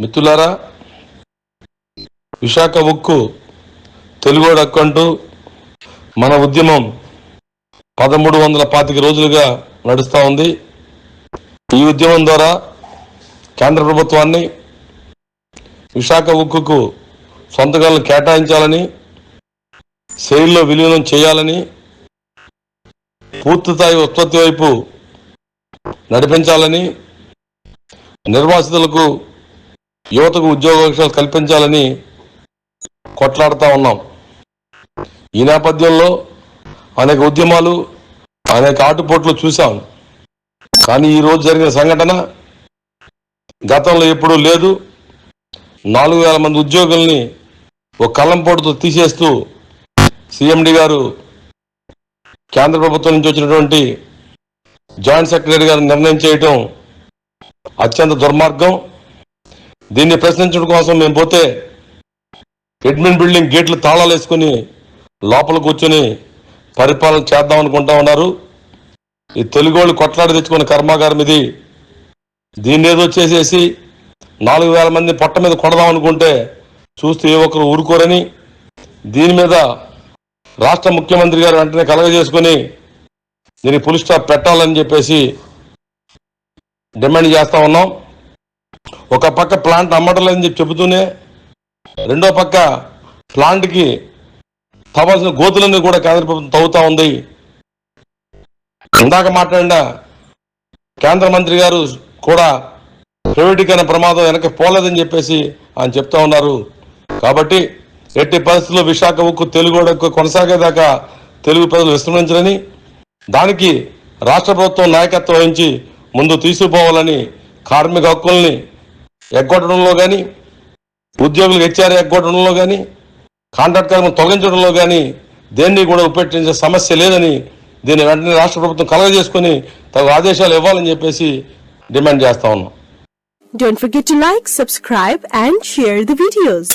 మిత్రులారా విశాఖ ఉక్కు తెలుగోడు హక్కు మన ఉద్యమం పదమూడు వందల పాతిక రోజులుగా నడుస్తూ ఉంది. ఈ ఉద్యమం ద్వారా కేంద్ర ప్రభుత్వాన్ని విశాఖ ఉక్కుకు సొంతగాలను కేటాయించాలని శైలిలో విలీనం చేయాలని పూర్తిస్థాయి ఉత్పత్తి వైపు నడిపించాలని నిర్వాసితులకు యువతకు ఉద్యోగావకాశాలు కల్పించాలని కొట్లాడుతూ ఉన్నాం. ఈ నేపథ్యంలో అనేక ఉద్యమాలు అనేక ఆటుపోట్లు చూశాం. కానీ ఈరోజు జరిగిన సంఘటన గతంలో ఎప్పుడూ లేదు. నాలుగు వేల మంది ఉద్యోగుల్ని ఒక కళ్ళంపోటుతో తీసేస్తూ సిఎండి గారు కేంద్ర ప్రభుత్వం నుంచి వచ్చినటువంటి జాయింట్ సెక్రటరీ గారు నిర్ణయం చేయటం అత్యంత దుర్మార్గం. దీన్ని ప్రశ్నించడం కోసం మేము పోతే అడ్మిన్ బిల్డింగ్ గేట్లు తాళాలు వేసుకుని లోపల కూర్చొని పరిపాలన చేద్దాం అనుకుంటా ఉన్నారు. ఈ తెలుగు వాళ్ళు కొట్లాడి తెచ్చుకున్న కర్మాగారం ఇది. దీన్ని ఏదో చేసేసి నాలుగు వేల మంది పొట్ట మీద కొడదాం అనుకుంటే చూస్తే ఏ ఒక్కరు ఊరుకోరని దీని మీద రాష్ట్ర ముఖ్యమంత్రి గారు వెంటనే కలగజేసుకుని దీనికి పులి స్టాప్ పెట్టాలని చెప్పేసి డిమాండ్ చేస్తా ఉన్నాం. ఒక పక్క ప్లాంట్ అమ్మటం లేదని చెప్పి చెబుతూనే రెండో పక్క ప్లాంట్కి తవ్వాల్సిన గోతులన్నీ కూడా కేంద్ర ప్రభుత్వం తవ్వుతా ఉంది. ఇందాక మాట్లాడిన కేంద్ర మంత్రి గారు కూడా ప్రైవేటీకరణ ప్రమాదం వెనక పోలేదని చెప్పేసి ఆయన చెప్తా ఉన్నారు. కాబట్టి ఎట్టి పరిస్థితుల్లో విశాఖ ఉక్కు తెలుగు కొనసాగేదాకా తెలుగు ప్రజలు విశ్రమించరని దానికి రాష్ట్ర ప్రభుత్వం నాయకత్వం వహించి ముందు తీసుకుపోవాలని కార్మిక హక్కుల్ని ఎగ్గొట్టడంలో కానీ ఉద్యోగులకు హెచ్ఆర్ ఎగ్గొట్టడంలో కానీ కాంట్రాక్ట్ తొలగించడంలో కానీ దేన్ని కూడా ఉపేక్షించే సమస్య లేదని దీన్ని వెంటనే రాష్ట్ర ప్రభుత్వం కలగజేసుకుని తగు ఆదేశాలు ఇవ్వాలని చెప్పేసి డిమాండ్ చేస్తా ఉన్నాం Don't forget to like, subscribe and share the videos.